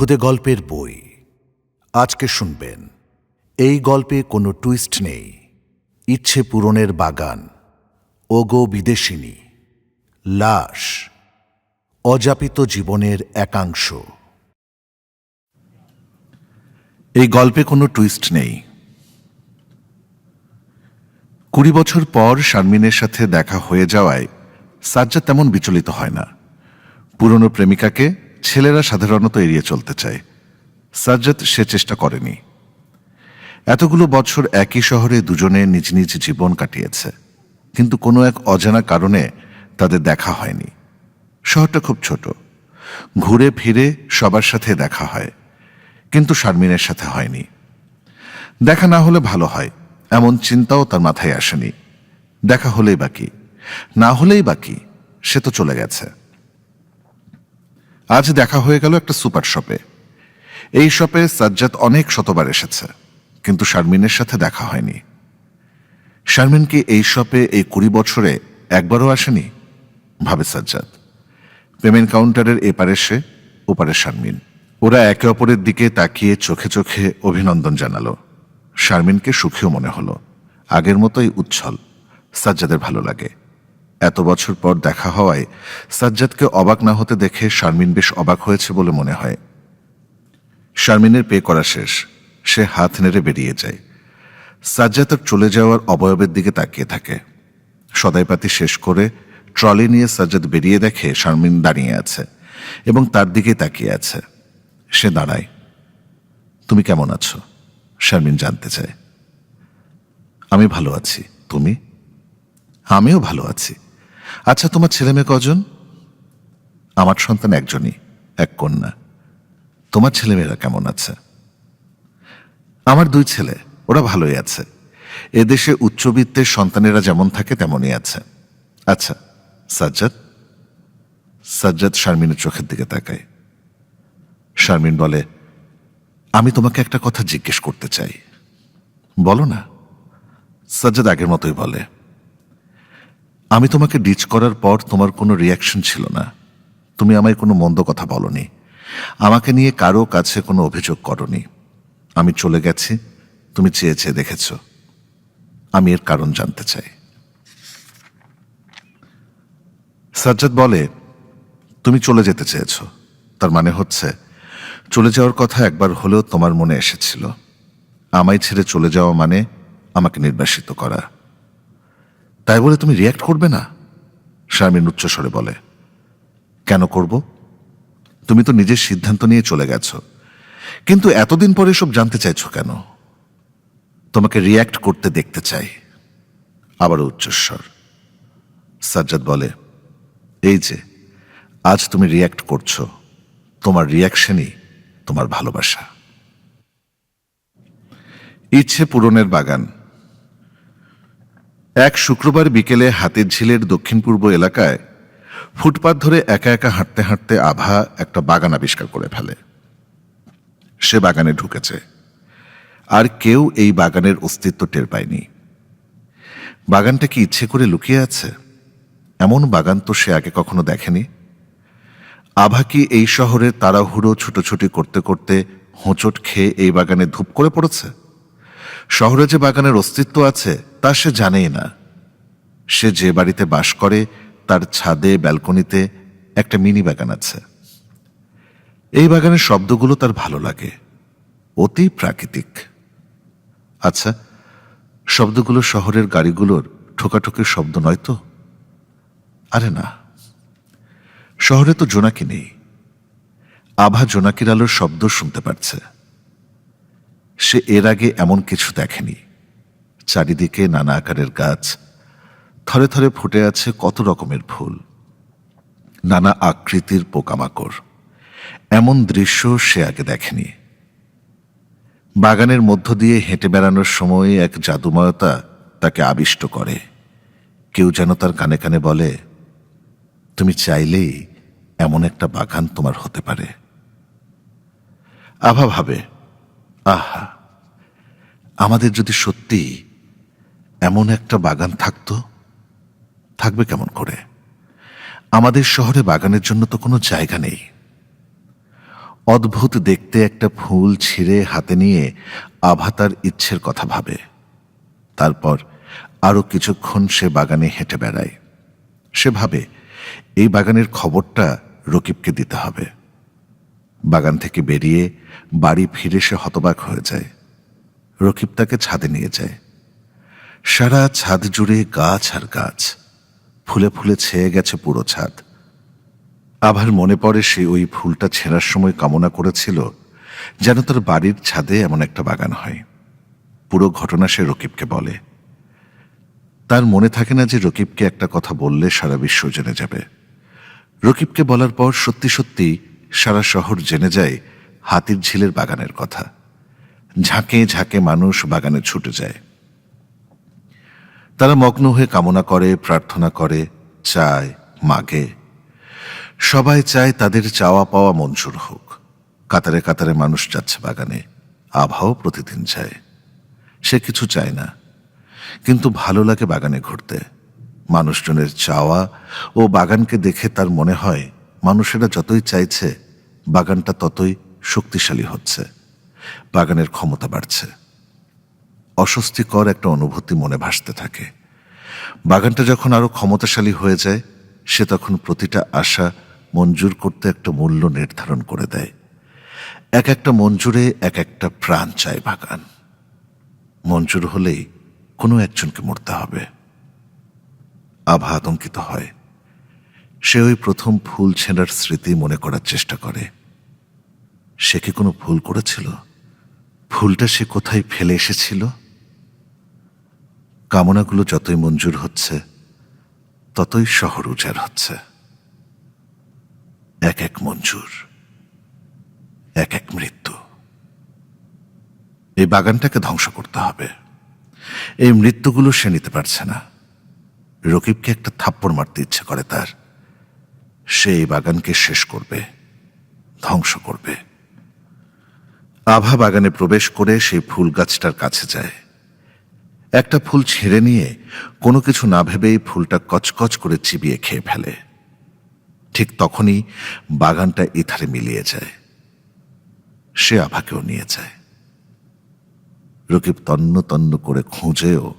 খুদে গল্পের বই। আজকে শুনবেন, এই গল্পে কোনো টুইস্ট নেই, ইচ্ছে পূরণের বাগান, ওগো বিদেশিনী, লাশ অযাপিত জীবনের একাংশ। এই গল্পে কোনো টুইস্ট নেই। কুড়ি বছর পর শারমিনের সাথে দেখা হয়ে যাওয়ায় সাজ্জা তেমন বিচলিত হয় না। পুরনো প্রেমিকাকে ছেলেরা সাধারণত এড়িয়ে চলতে চায়। সাজ্জাদ সে চেষ্টা করেনি। এতগুলো বছর একই শহরে দুজনে নিজ নিজ জীবন কাটিয়েছে। কিন্তু কোনো এক অজানা কারণে তাদের দেখা হয়নি। শহরটা খুব ছোট। ঘুরে ফিরে সবার সাথে দেখা হয়। কিন্তু শারমিনের সাথে হয়নি। দেখা না হলে ভালো হয়, এমন চিন্তাও তার মাথায় আসেনি। দেখা হলেই বাকি না হলেই বাকি সে তো চলে গেছে। আজ দেখা হয়ে গেল একটা সুপার শপে। এই শপে সাজ্জাদ অনেক শতবার এসেছে, কিন্তু শারমিনের সাথে দেখা হয়নি। শারমিন কি এই শপে এই কুড়ি বছরে একবারও আসেনি? ভাবে সাজ্জাদ। পেমেন্ট কাউন্টারের এপারে সে, ওপারে শারমিন। ওরা একে অপরের দিকে তাকিয়ে চোখে চোখে অভিনন্দন জানালো। শারমিনকে সুখীও মনে হলো। আগের মতোই উচ্ছল। সাজ্জাদের ভালো লাগে। এত বছর পর দেখা হওয়ায় সাজ্জাদকে অবাক না হতে দেখে শারমিন বেশ অবাক হয়েছে বলে মনে হয়। শারমিনের পে করা শেষ। সে হাত নেড়ে বেরিয়ে যায়। সাজ্জাদ চলে যাওয়ার অবয়বের দিকে তাকিয়ে থাকে। সদাইপাতি শেষ করে ট্রলি নিয়ে সাজ্জাদ বেরিয়ে দেখে শারমিন দাঁড়িয়ে আছে এবং তার দিকে তাকিয়ে আছে। সে দাঁড়ায়। তুমি কেমন আছো? শারমিন জানতে চায়। আমি ভালো আছি। তুমি? আমিও ভালো আছি। আচ্ছা তোমার ছেলে মেয়ে কজন? আমার সন্তান একজনই, এক কন্যা। তোমার ছেলেমেয়েরা কেমন আছে? আমার দুই ছেলে, ওরা ভালোই আছে। এদেশে উচ্চবিত্তের সন্তানেরা যেমন থাকে, তেমনই আছে। আচ্ছা সাজ্জাদ? সাজ্জাদ শারমিনের চোখের দিকে তাকায়। শারমিন বলে, আমি তোমাকে একটা কথা জিজ্ঞেস করতে চাই। বলো না। সাজ্জাদ আগের মতোই বলে আমি তোমাকে ডিচ করার পর তোমার কোনো রিয়াকশন ছিল না। তুমি আমায় কোনো মন্দ কথা বলনি। আমাকে নিয়ে কারও কাছে কোনো অভিযোগ করনি। আমি চলে গেছি, তুমি চেয়ে চেয়ে দেখেছ। আমি এর কারণ জানতে চাই। সাজ্জাদ বলে, তুমি চলে যেতে চেয়েছ। তার মানে হচ্ছে, চলে যাওয়ার কথা একবার হলেও তোমার মনে এসেছিল। আমায় ছেড়ে চলে যাওয়া মানে আমাকে নির্বাসিত করা। তাই বলে তুমি রিয়াক্ট করবে না? শারমিন উচ্চস্বরে বলে, কেন করব? তুমি তো নিজের সিদ্ধান্ত নিয়ে চলে গেছো। কিন্তু এতদিন পরে সব জানতে চাইছো কেন? তোমাকে রিয়াক্ট করতে দেখতে চাই। আবারও উচ্চস্বর। সাজ্জাদ বলে, এই যে, আজ তুমি রিয়াক্ট করছ। তোমার রিয়াকশনই তোমার ভালোবাসা। ইচ্ছে পূরণের বাগান। এক শুক্রবার বিকেলে হাতের ঝিলের দক্ষিণ পূর্ব এলাকায় ফুটপাত ধরে একা একা হাঁটতে হাঁটতে আভা একটা বাগান আবিষ্কার করে ফেলে। সে বাগানে ঢুকেছে। আর কেউ এই বাগানের অস্তিত্ব টের পায়নি। বাগানটা কি ইচ্ছে করে লুকিয়ে আছে? এমন বাগান তো সে আগে কখনো দেখেনি। আভা কি এই শহরে তাড়াহুড়ো, ছুটোছুটি করতে করতে হোঁচট খেয়ে এই বাগানে ধূপ করে পড়েছে? শহরে যে বাগানের অস্তিত্ব আছে, তা সে জানেই না। সে যে বাড়িতে বাস করে, তার ছাদে, ব্যালকনিতে একটা মিনি বাগান আছে। এই বাগানের শব্দগুলো তার ভালো লাগে। অতি প্রাকৃতিক। আচ্ছা শব্দগুলো শহরের গাড়িগুলোর ঠোকাঠুকির শব্দ নয় তো? আরে না। শহরে তো জোনাকি নেই। আভা জোনাকির আলোর শব্দ শুনতে পারছে। সে এর আগে এমন কিছু দেখেনি। চারিদিকে নানা আকারের গাছ, থরে থরে ফুটে আছে কত রকমের ফুল, নানা আকৃতির পোকামাকড়। এমন দৃশ্য সে আগে দেখেনি। বাগানের মধ্য দিয়ে হেঁটে বেড়ানোর সময় এক জাদুময়তা তাকে আবিষ্ট করে। কেউ যেন তার কানে কানে বলে, তুমি চাইলেই এমন একটা বাগান তোমার হতে পারে। আভা ভাবে আহা, আমাদের যদি সত্যি এমন একটা বাগান থাকতো, থাকবে কেমন করে? আমাদের শহরে বাগানের জন্য তো কোনো জায়গা নেই। অদ্ভুত দেখতে একটা ফুল ছিঁড়ে হাতে নিয়ে আভা তার ইচ্ছের কথা ভাবে। তারপর আরও কিছুক্ষণ সে বাগানে হেঁটে বেড়ায়। সে ভাবে, এই বাগানের খবরটা রকিবকে দিতে হবে। বাগান থেকে বেরিয়ে বাড়ি ফিরে সে হতবাক হয়ে যায়। রকিব তাকে ছাদে নিয়ে যায়। সারা ছাদ জুড়ে গাছ আর গাছ, ফুলে ফুলে ছেয়ে গেছে পুরো ছাদ। আবার মনে পড়ে সে ওই ফুলটা ছেঁড়ার সময় কামনা করেছিল যেন তার বাড়ির ছাদে এমন একটা বাগান হয়। পুরো ঘটনা সে রকিবকে বলে। তার মনে থাকে না যে রকিবকে একটা কথা বললে সারা বিশ্ব জেনে যাবে। রকিবকে বলার পর সত্যি সত্যি সারা শহর জেনে যায় হাতির ঝিলের বাগানের কথা। ঝাঁকে ঝাঁকে মানুষ বাগানে ছুটে যায়। তারা মগ্ন হয়ে কামনা করে, প্রার্থনা করে, চায়, মাগে। সবাই চায় তাদের চাওয়া পাওয়া মঞ্জুর হোক। কাতারে কাতারে মানুষ যাচ্ছে বাগানে। আভাও প্রতিদিন চায়। সে কিছু চায় না। কিন্তু ভালো লাগে বাগানে ঘুরতে। মানুষজনের চাওয়া ও বাগানকে দেখে তার মনে হয় মানুষেরা যতই চাইছে, বাগানটা ততই শক্তিশালী হচ্ছে। বাগানের ক্ষমতা বাড়ছে। অস্বস্তিকর একটা অনুভূতি মনে ভাসতে থাকে। বাগানটা যখন আরও ক্ষমতাশালী হয়ে যায়, সে তখন প্রতিটা আশা মঞ্জুর করতে একটা মূল্য নির্ধারণ করে দেয়। এক একটা মঞ্জুরে এক একটা প্রাণ চায় বাগান। মঞ্জুর হলেই কোনো একজনকে মরতে হবে। আভা আতঙ্কিত হয়। সে ওই প্রথম ফুল ছেঁড়ার স্মৃতি মনে করার চেষ্টা করে। সে কি কোনো ভুল করেছিল? ফুলটা সে কোথায় ফেলে এসেছিল? কামনাগুলো যতই মঞ্জুর হচ্ছে, ততই শহর উজাড় হচ্ছে। এক এক মঞ্জুর, এক এক মৃত্যু। এই বাগানটাকে ধ্বংস করতে হবে। এই মৃত্যুগুলো সে নিতে পারছে না। রকিবকে একটা থাপ্পড় মারতে ইচ্ছে করে তার। সে এই বাগানকে শেষ করবে, ধ্বংস করবে। আভা বাগানে প্রবেশ করে সেই ফুল গাছটার কাছে যায়। একটা ফুল ছিঁড়ে নিয়ে কোনো কিছু না ভেবেই ফুলটা কচকচ করে চিবিয়ে খেয়ে ফেলে। ঠিক তখনই বাগানটা ইথারে মিলিয়ে যায়। সে আভাকেও নিয়ে যায়। রকিব তন্ন তন্ন করে খুঁজেও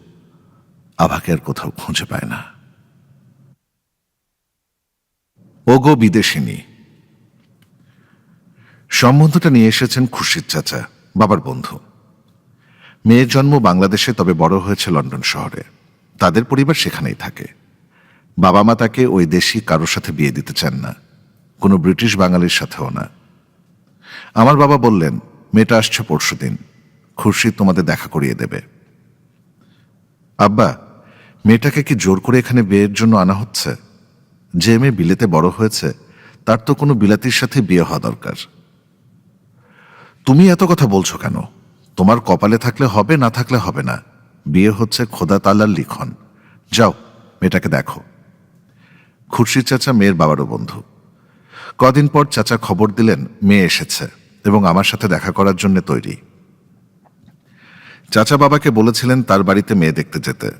আভাকে আর কোথাও খুঁজে পায় না। ওগো বিদেশিনী। সম্বন্ধটা নিয়ে এসেছেন খুশির চাচা, বাবার বন্ধু। মেয়ের জন্ম বাংলাদেশে, তবে বড় হয়েছে লন্ডন শহরে। তাদের পরিবার সেখানেই থাকে। বাবা মা তাকে ওই দেশি কারোর সাথে বিয়ে দিতে চান না। কোনো ব্রিটিশ বাঙালির সাথেও না। আমার বাবা বললেন, মেয়েটা আসছে পরশু দিন। খুরশিদ তোমাদের দেখা করিয়ে দেবে। আব্বা, মেয়েটাকে কি জোর করে এখানে বিয়ের জন্য আনা হচ্ছে? যে মেয়ে বিলেতে বড় হয়েছে, তার তো কোনো বিলাতির সাথে বিয়ে হওয়া দরকার। তুমি এত কথা বলছো কেন? তোমার কপালে থাকলে হবে, না থাকলে হবে না। বিয়ে হচ্ছে খোদা তালার লিখন। যাও, মেয়েটাকে দেখো। খুরশিদ চাচা মেয়ের বাবারও বন্ধু। কদিন পর চাচা খবর দিলেন, মেয়ে এসেছে এবং আমার সাথে দেখা করার জন্য তৈরি। চাচা বাবাকে বলেছিলেন তার বাড়িতে মেয়ে দেখতে যেতে।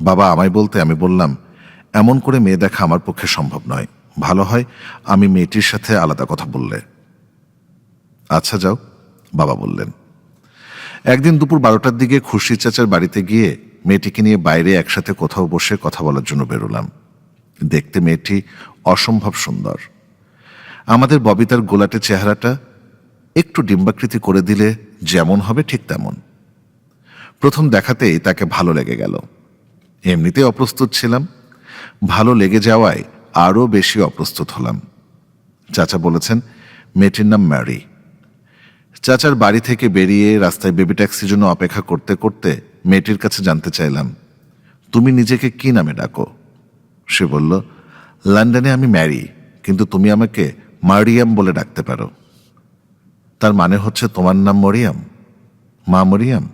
বাবা আমায় বলতে আমি বললাম এমন করে মেয়ে দেখা আমার পক্ষে সম্ভব নয়। ভালো হয় আমি মেয়েটির সাথে আলাদা কথা বললে। আচ্ছা যাও, বাবা বললেন। একদিন দুপুর বারোটার দিকে খুশি চাচার বাড়িতে গিয়ে মেয়েটিকে নিয়ে বাইরে একসাথে কোথাও বসে কথা বলার জন্য বেরোলাম। দেখতে মেয়েটি অসম্ভব সুন্দর। আমাদের ববিতার গোলাটে চেহারাটা একটু ডিম্বাকৃতি করে দিলে যেমন হবে ঠিক তেমন। প্রথম দেখাতেই তাকে ভালো লেগে গেল। এমনিতে অপ্রস্তুত ছিলাম ভালো লেগে যাওয়ায় আরও বেশি অপ্রস্তুত হলাম। চাচা বলেছেন, মেয়েটির নাম ম্যারি। চাচার বাড়ি থেকে বেরিয়ে রাস্তায় বেবি ট্যাক্সির জন্য অপেক্ষা করতে করতে মেয়েটির কাছে জানতে চাইলাম, তুমি নিজেকে কি নামে ডাকো? সে বলল, লন্ডনে আমি ম্যারি, কিন্তু তুমি আমাকে মারিয়াম বলে ডাকতে পারো। তার মানে হচ্ছে তোমার নাম মরিয়াম? মা মরিয়াম।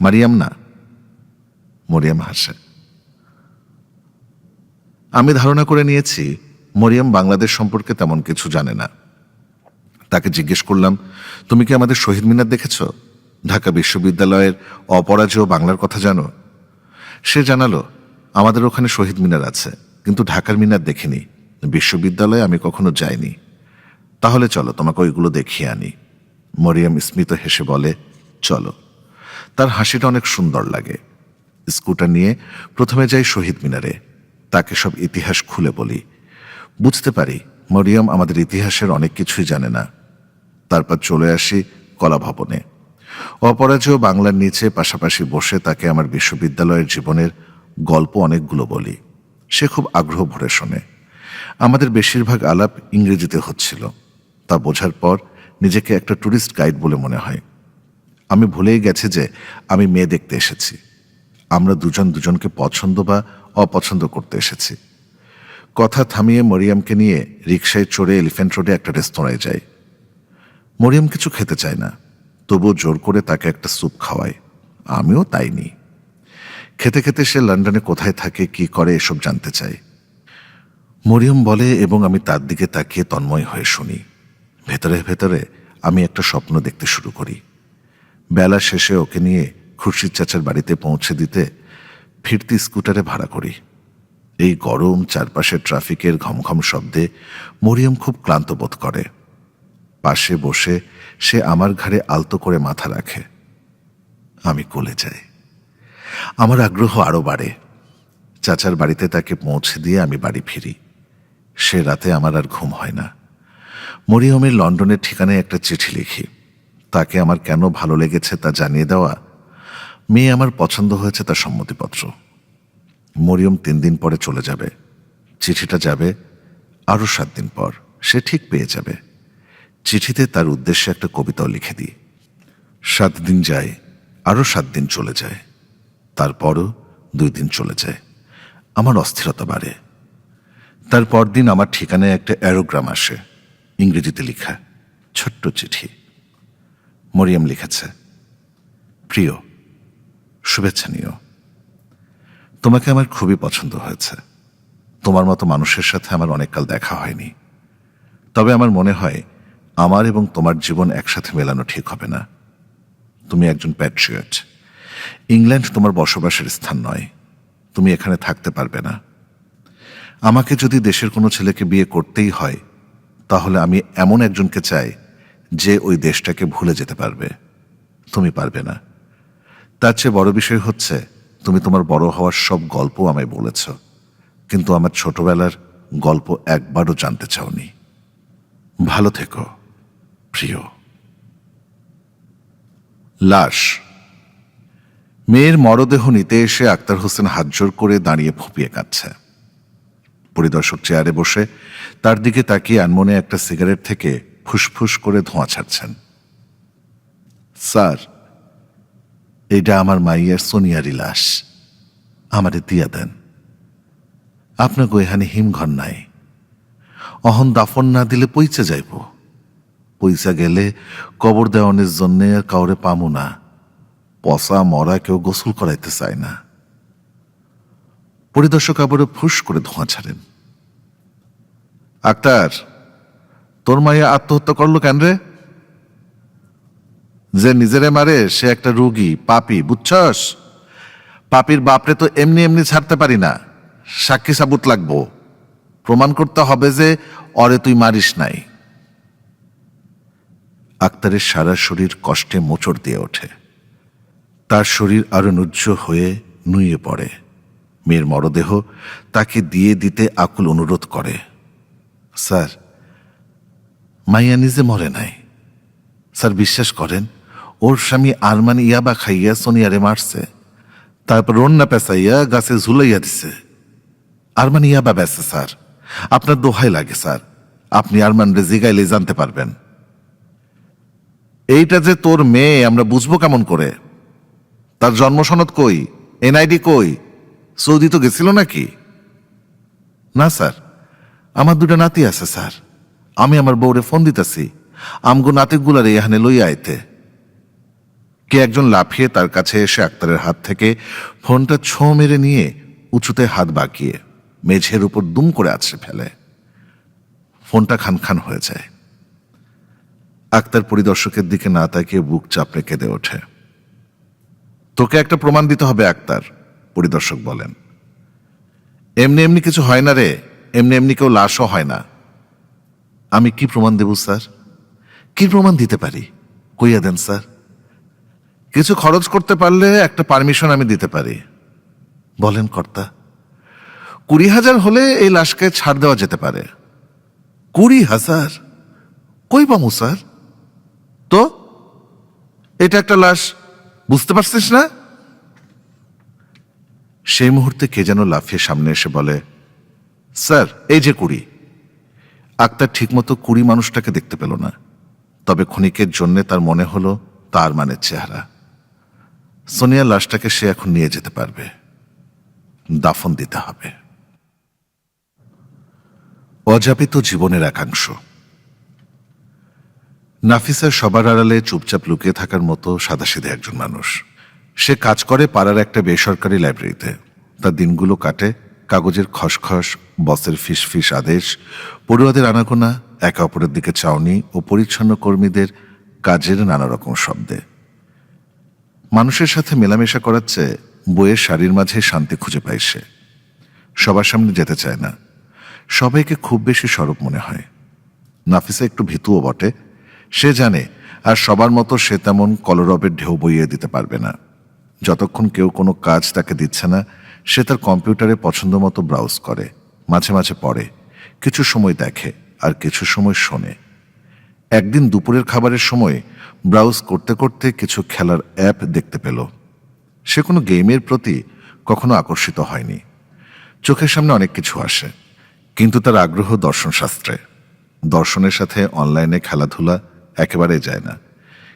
মারিয়াম না। মরিয়াম হাসে। আমি ধারণা করে নিয়েছি, মরিয়াম বাংলাদেশ সম্পর্কে তেমন কিছু জানে না। তাকে জিজ্ঞেস করলাম, তুমি কি আমাদের শহীদ মিনার দেখেছ? ঢাকা বিশ্ববিদ্যালয়ের অপরাজেয় বাংলার কথা জানো? সে জানালো, আমাদের ওখানে শহীদ মিনার আছে, কিন্তু ঢাকার মিনার দেখিনি। বিশ্ববিদ্যালয়ে আমি কখনো যাইনি। তাহলে চলো, তোমাকে ওইগুলো দেখিয়ে আনি। মরিয়াম স্মিত হেসে বলে, চলো। তার হাসিটা অনেক সুন্দর লাগে। স্কুটার নিয়ে প্রথমে যাই শহীদ মিনারে। তাকে সব ইতিহাস খুলে বলি। বুঝতে পারি, মরিয়ম আমাদের ইতিহাসের অনেক কিছুই জানে না। তারপর চলে আসি কলা ভবনে অপরাজেয় বাংলার নিচে পাশাপাশি বসে তাকে আমার বিশ্ববিদ্যালয়ের জীবনের গল্প অনেকগুলো বলি। সে খুব আগ্রহ ভরে শোনে। আমাদের বেশিরভাগ আলাপ ইংরেজিতে হচ্ছিল। তা বোঝার পর নিজেকে একটা ট্যুরিস্ট গাইড বলে মনে হয়। আমি ভুলেই গেছি যে আমি মেয়ে দেখতে এসেছি। আমরা দুজন দুজনকে পছন্দ বা অপছন্দ করতে এসেছি। কথা থামিয়ে মরিয়ামকে নিয়ে রিকশায় চড়ে এলিফ্যান্ট রোডে একটা রেস্তোরাঁয় যাই। মরিয়াম কিছু খেতে চায় না, তবুও জোর করে তাকে একটা স্যুপ খাওয়ায় আমিও তাই নি খেতে খেতে সে লন্ডনে কোথায় থাকে, কি করে, এসব জানতে চায়। মরিয়ম বলে, এবং আমি তার দিকে তাকিয়ে তন্ময় হয়ে শুনি। ভেতরে ভেতরে আমি একটা স্বপ্ন দেখতে শুরু করি। বেলা শেষে ওকে নিয়ে খুরশিদ চাচার বাড়িতে পৌঁছে দিতে ফিরতি স্কুটারে ভাড়া করি। এই গরম চারপাশে ট্রাফিকের ঘমঘম শব্দে মরিয়ম খুব ক্লান্ত বোধ করে। পাশে বসে সে আমার ঘাড়ে আলতো করে মাথা রাখে। আমি কোলে যাই। আমার আগ্রহ আরও বাড়ে। চাচার বাড়িতে তাকে পৌঁছে দিয়ে আমি বাড়ি ফিরি। সে রাতে আমার আর ঘুম হয় না। মরিয়মের লন্ডনের ঠিকানায় একটা চিঠি লিখি। তাকে আমার কেন ভালো লেগেছে তা জানিয়ে দেওয়া মেয়ে আমার পছন্দ হয়েছে তার সম্মতিপত্র। মরিয়ম তিন দিন পরে চলে যাবে। চিঠিটা যাবে আরও সাত দিন পর। সে ঠিক পেয়ে যাবে। চিঠিতে তার উদ্দেশ্যে একটা কবিতাও লিখে দিই। সাত দিন যায়, আরও সাত দিন চলে যায়। তারপরও দুই দিন চলে যায়। আমার অস্থিরতা বাড়ে। তার পরদিন আমার ঠিকানায় একটা অ্যারোগ্রাম আসে। ইংরেজিতে লেখা, ছোট্ট চিঠি। মরিয়াম লিখেছে, প্রিয় শুভেচ্ছা নিও। তোমাকে আমার খুবই পছন্দ হয়েছে। তোমার মতো মানুষের সাথে আমার অনেককাল দেখা হয়নি। তবে আমার মনে হয়, আমার এবং তোমার জীবন একসাথে মেলানো ঠিক হবে না। তুমি একজন প্যাট্রিয়ট ইংল্যান্ড তোমার বসবাসের স্থান নয়। তুমি এখানে থাকতে পারবে না। আমাকে যদি দেশের কোনো ছেলেকে বিয়ে করতেই হয়, তাহলে আমি এমন একজনকে চাই, যে ওই দেশটাকে ভুলে যেতে পারবে। তুমি পারবে না। তার চেয়ে বড় বিষয় হচ্ছে, তুমি তোমার বড় হওয়ার সব গল্প আমায় বলেছ, কিন্তু আমার ছোটবেলার গল্প একবারও জানতে চাওনি। ভালো থেকো, প্রিয়। লাশ। মেয়ের মরদেহ নিতে এসে আক্তার হোসেন হাত হাতজোর করে দাঁড়িয়ে ফুপিয়ে কাঁদছে। পরিদর্শক চেয়ারে বসে তার দিকে তাকিয়ে আনমনে একটা সিগারেট থেকে ফুসফুস করে ধোঁয়া ছাড়ছেন। স্যার এটা আমার মাইয়ার সোনিয়ারি লাশ। আমারে দিয়া দেন। আপনাকে এখানে হিমঘর নাই। অহন দাফন না দিলে পইচে যাইব। পয়সা গেলে কবর দেওয়ানের জন্যে আর কাউরে পামু না। পচা, মরা কেউ গোসল করাইতে চায় না। পরিদর্শক আবারও ফুস করে ধোঁয়া ছাড়েন। আক্তার, তোর মাইয়া আত্মহত্যা করল কেন রে? যে নিজেরে মারে, সে একটা রুগী, পাপি, বুঝছস? পাপির বাপরে তো এমনি এমনি ছাড়তে পারি না। সাক্ষী সাবুত লাগবো। প্রমাণ করতে হবে যে অরে তুই মারিস নাই। আক্তারের সারা শরীর কষ্টে মোচড় দিয়ে ওঠে। তার শরীর আরও নুজ্জ হয়ে নুয়ে পড়ে। মেয়ের মরদেহ তাকে দিয়ে দিতে আকুল অনুরোধ করে। স্যার, মাইয়া নিজে মরে নাই। স্যার, বিশ্বাস করেন ওর স্বামী আরমান ইয়াবা খাইয়া সোনিয়ারে মারছে। তারপর রন্না পেঁচাইয়া গাছে ঝুলাইয়া দিছে। আরমান ইয়াবা বেছে স্যার। আপনার দোহাই লাগে, স্যার। আপনি আরমান রে জিগাইলে জানতে পারবেন। এইটা যে তোর মেয়ে, আমরা বুঝব কেমন করে। তার জন্ম সনদ কই? এনআইডি কই? সৌদি তো গেছিল নাকি? না, স্যার। আমার দুটা নাতি আছে, স্যার। আমি আমার বউরে ফোন দিতেছি। আমগো নাতিগুলারে এখানে লইয়া আইতে। কে একজন লাফিয়ে তার কাছে এসে আক্তারের হাত থেকে ফোনটা ছো মেরে নিয়ে উঁচুতে হাত বাঁকিয়ে মেঝের উপর দুম করে আছে ফেলে। ফোনটা খান খান হয়ে যায়। আক্তার পরিদর্শকের দিকে না তাকিয়ে বুক চাপড়ে কেঁদে ওঠে। তোকে একটা প্রমাণ দিতে হবে, আক্তার, পরিদর্শক বলেন। এমনি এমনি কিছু হয় না রে, এমনি এমনি কেউ লাশও হয় না। আমি কি প্রমাণ দেব, স্যার? কি প্রমাণ দিতে পারি? কইয়া দেন, স্যার। কিছু খরচ করতে পারলে একটা পারমিশন আমি দিতে পারি। বলেন কর্তা, কুড়ি হাজার হলে এই লাশকে ছাড় দেওয়া যেতে পারে। কুড়ি হাজার? কই পামু স্যার তো, এটা একটা লাশ, বুঝতে পারছিস না? সেই মুহূর্তে কে যেন লাফিয়ে সামনে এসে বলে, স্যার, এই যে কুড়ি। আক্তার ঠিকমতো কুড়ি মানুষটাকে দেখতে পেল না। তবে ক্ষণিকের জন্য তার মনে হলো তার মানের চেহারা। সোনিয়া লাশটাকে সে এখন নিয়ে যেতে পারবে। দাফন দিতে হবে। অযাপিত জীবনের একাংশ। নাফিসা সবার আড়ালে চুপচাপ লুকিয়ে থাকার মতো সাদাসিধে একজন মানুষ। সে কাজ করে পাড়ার একটা বেসরকারি লাইব্রেরিতে। তার দিনগুলো কাটে কাগজের খসখস, বসের ফিস ফিস আদেশ, পড়ুয়াদের আনাগোনা, একে অপরের দিকে চাউনি ও পরিচ্ছন্ন কর্মীদের কাজের নানা রকম শব্দে। মানুষের সাথে মেলামেশা করার চেয়ে বইয়ের শাড়ির মাঝে শান্তি খুঁজে পায় সে। সবার সামনে যেতে চায় না। সবাইকে খুব বেশি সরব মনে হয়। নাফিসা একটু ভীতুও বটে। সে জানে, আর সবার মতো সে তেমন কলরবের ঢেউ বইয়ে দিতে পারবে না। যতক্ষণ কেউ কোনো কাজ তাকে দিচ্ছে না, সে তার কম্পিউটারে পছন্দ মতো ব্রাউজ করে। মাঝে মাঝে পড়ে। কিছু সময় দেখে, আর কিছু সময় শোনে। একদিন দুপুরের খাবারের সময় ব্রাউজ করতে করতে কিছু খেলার অ্যাপ দেখতে পেল। সে কোনো গেমের প্রতি কখনো আকর্ষিত হয়নি। চোখের সামনে অনেক কিছু আসে, কিন্তু তার আগ্রহ দর্শনশাস্ত্রে দর্শনের সাথে অনলাইনে খেলাধুলা একেবারে যায় না,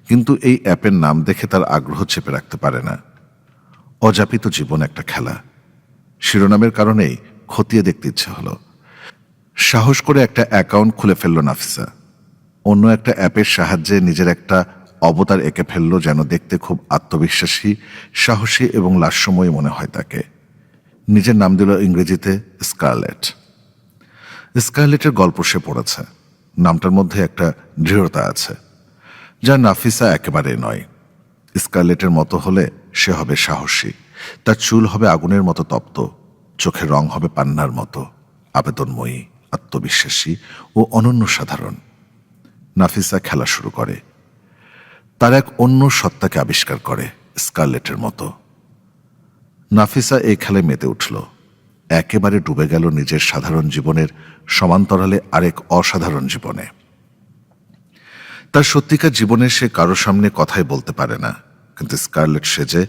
কিন্তু এই অ্যাপের নাম দেখে তার আগ্রহ চেপে রাখতে পারে না। অযাপিত জীবন একটা খেলা। শিরোনামের কারণেই খতিয়ে দেখতে ইচ্ছে হলো। সাহস করে একটা অ্যাকাউন্ট খুলে ফেলল নাফিসা। অন্য একটা অ্যাপের সাহায্যে নিজের একটা অবতার এঁকে ফেলল যেন দেখতে খুব আত্মবিশ্বাসী, সাহসী এবং লাস্যময়ী মনে হয় তাকে। নিজের নাম দিল ইংরেজিতে স্কারলেট। স্কারলেটের গল্প সে পড়েছে। নামটার মধ্যে একটা দৃঢ়তা আছে, যা নাফিসা একেবারে নয়। স্কারলেটের মতো হলে সে হবে সাহসী। তার চুল হবে আগুনের মতো তপ্ত, চোখের রং হবে পান্নার মতো, আবেদনময়ী, আত্মবিশ্বাসী ও অনন্য সাধারণ। নাফিসা খেলা শুরু করে। তার এক অন্য সত্তাকে আবিষ্কার করে, স্কারলেটের মতো। নাফিসা এই খেলায় মেতে উঠল। একেবারে ডুবে গেল নিজের সাধারণ জীবনের সমান্তরালে আরেক অসাধারণ জীবনে। তার সত্যিকার জীবনে সে কারও সামনে কথাই বলতে পারে না, কিন্তু স্কারলেট সেজে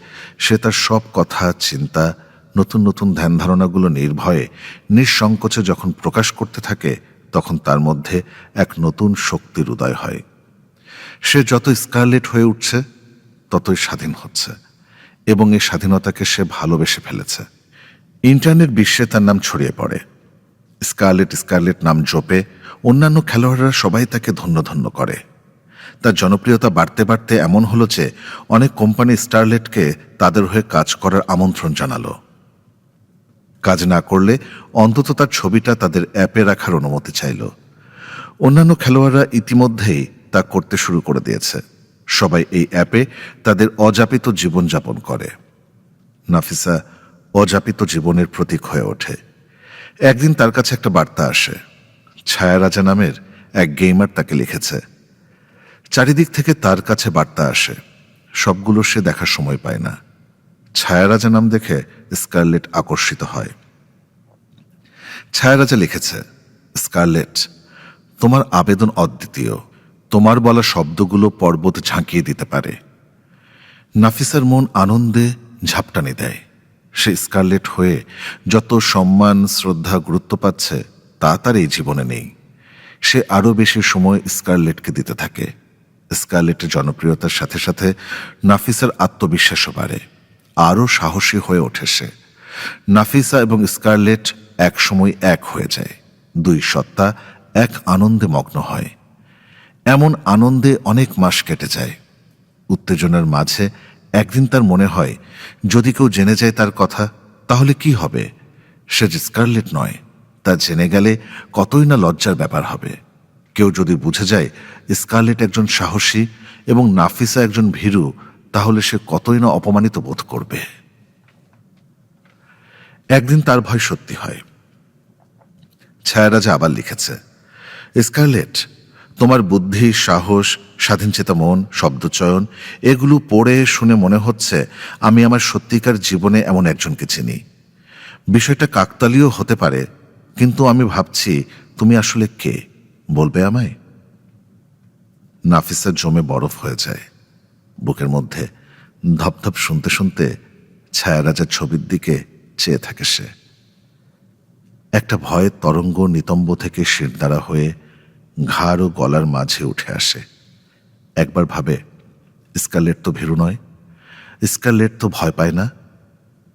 সে তার সব কথা, চিন্তা, নতুন নতুন ধ্যান ধারণাগুলো নির্ভয়ে, নিঃসংকোচে যখন প্রকাশ করতে থাকে তখন তার মধ্যে এক নতুন শক্তির উদয় হয়। সে যত স্কারলেট হয়ে উঠছে, ততই স্বাধীন হচ্ছে এবং এই স্বাধীনতাকে সে ভালোবেসে ফেলেছে। ইন্টারনেট বিশ্বে তার নাম ছড়িয়ে পড়ে। স্কারলেট স্কারলেট নাম জোপে অন্যান্য খেলোয়াড়রা সবাই তাকে ধন্য ধন্য করে। তার জনপ্রিয়তা বাড়তে বাড়তে এমন হলো যে অনেক কোম্পানি স্টারলেটকে তাদের হয়ে কাজ করার আমন্ত্রণ জানালো। কাজ না করলে অন্তত তার ছবিটা তাদের অ্যাপে রাখার অনুমতি চাইল। অন্যান্য খেলোয়াড়রা ইতিমধ্যেই তা করতে শুরু করে দিয়েছে। সবাই এই অ্যাপে তাদের অযাপিত জীবনযাপন করে। নাফিসা অযাপিত জীবনের প্রতীক হয়ে ওঠে। একদিন তার কাছে একটা বার্তা আসে। ছায়া রাজা নামের এক গেমার তাকে লিখেছে। চারিদিক থেকে তার কাছে বার্তা আসে। সবগুলো সে দেখার সময় পায় না। ছায়ারাজা নাম দেখে স্কারলেট আকর্ষিত হয়। ছায়ারাজা লিখেছে, স্কারলেট, তোমার আবেদন অদ্বিতীয়। তোমার বলা শব্দগুলো পর্বত ঝাঁকিয়ে দিতে পারে। নাফিসার মন আনন্দে ঝাপটানি দেয়। সে স্কারলেট হয়ে যত সম্মান, শ্রদ্ধা, গুরুত্ব পাচ্ছে, তা তার এই জীবনে নেই। সে আরও বেশি সময় স্কারলেটকে দিতে থাকে। স্কারলেটের জনপ্রিয়তার সাথে সাথে নাফিসার আত্মবিশ্বাসও বাড়ে। আরও সাহসী হয়ে ওঠে সে। নাফিসা এবং স্কারলেট একসময় এক হয়ে যায়। দুই সত্তা এক আনন্দে মগ্ন হয়। এমন আনন্দে অনেক মাস কেটে যায়। উত্তেজনার মাঝে একদিন তার মনে হয়, যদি কেউ জেনে যায় তার কথা, তাহলে কি হবে? সে যে স্কারলেট নয়, তা জেনে গেলে কতই না লজ্জার ব্যাপার হবে। কেউ যদি বুঝে যায়, স্কারলেট একজন সাহসী এবং নাফিসা একজন ভীরু তাহলে সে কতই না অপমানিত বোধ করবে? একদিন তার ভয় সত্যি হয়। ছায়ারাজা আবার লিখেছে, স্কারলেট, তোমার বুদ্ধি, সাহস, স্বাধীনচেতা মন, শব্দচয়ন, এগুলো পড়ে শুনে মনে হচ্ছে আমি আমার সত্যিকার জীবনে এমন একজনকে চিনি। বিষয়টা কাকতালীয় হতে পারে, কিন্তু আমি ভাবছি তুমি আসলে কে, বলবে আমায়? নাফিসা জমে বরফ হয়ে যায়। বুকের মধ্যে ধপধপ শুনতে শুনতে ছায়ারাজার ছবির দিকে চেয়ে থাকে সে। একটা ভয়ের তরঙ্গ নিতম্ব থেকে শিরদাঁড়া হয়ে ঘাড় ও গলার মাঝে উঠে আসে। একবার ভাবে স্কারলেট তো ভীরু নয় স্কারলেট তো ভয় পায় না।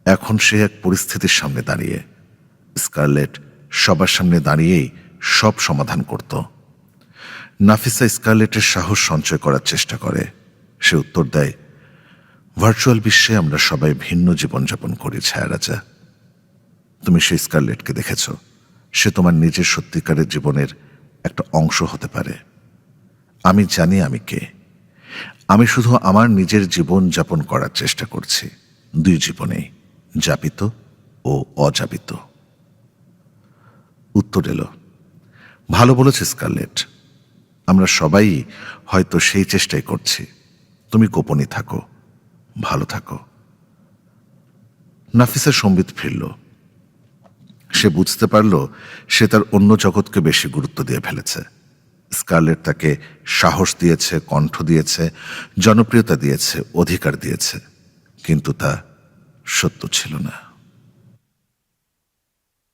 এখন সে এক পরিস্থিতির সামনে দাঁড়িয়ে স্কারলেট সবার সামনে দাঁড়িয়েই সব সমাধান করত। নাফিসা স্কারলেটের সাহস সঞ্চয় করার চেষ্টা করে। সে উত্তর দেয়, ভার্চুয়াল বিশ্বে আমরা সবাই ভিন্ন জীবনযাপন করি, ছায়ারাজা। তুমি সেই স্কারলেটকে দেখেছ। সে তোমার নিজের সত্যিকারের জীবনের একটা অংশ হতে পারে। আমি জানি আমি কে। আমি শুধু আমার নিজের জীবন যাপন করার চেষ্টা করছি, দুই জীবনেই, যাপিত ও অযাপিত। উত্তর এলো, ভালো বলেছে স্কারলেট। আমরা সবাই হয়তো সেই চেষ্টাই করছি। তুমি গোপনে থাকো, ভালো থাকো। নাফিসা সম্বিত ফিরল। সে বুঝতে পারল সে তার অন্য জগৎকে বেশি গুরুত্ব দিয়ে ফেলেছে। স্কারলেট তাকে সাহস দিয়েছে, কণ্ঠ দিয়েছে, জনপ্রিয়তা দিয়েছে, অধিকার দিয়েছে, কিন্তু তা সত্য ছিল না।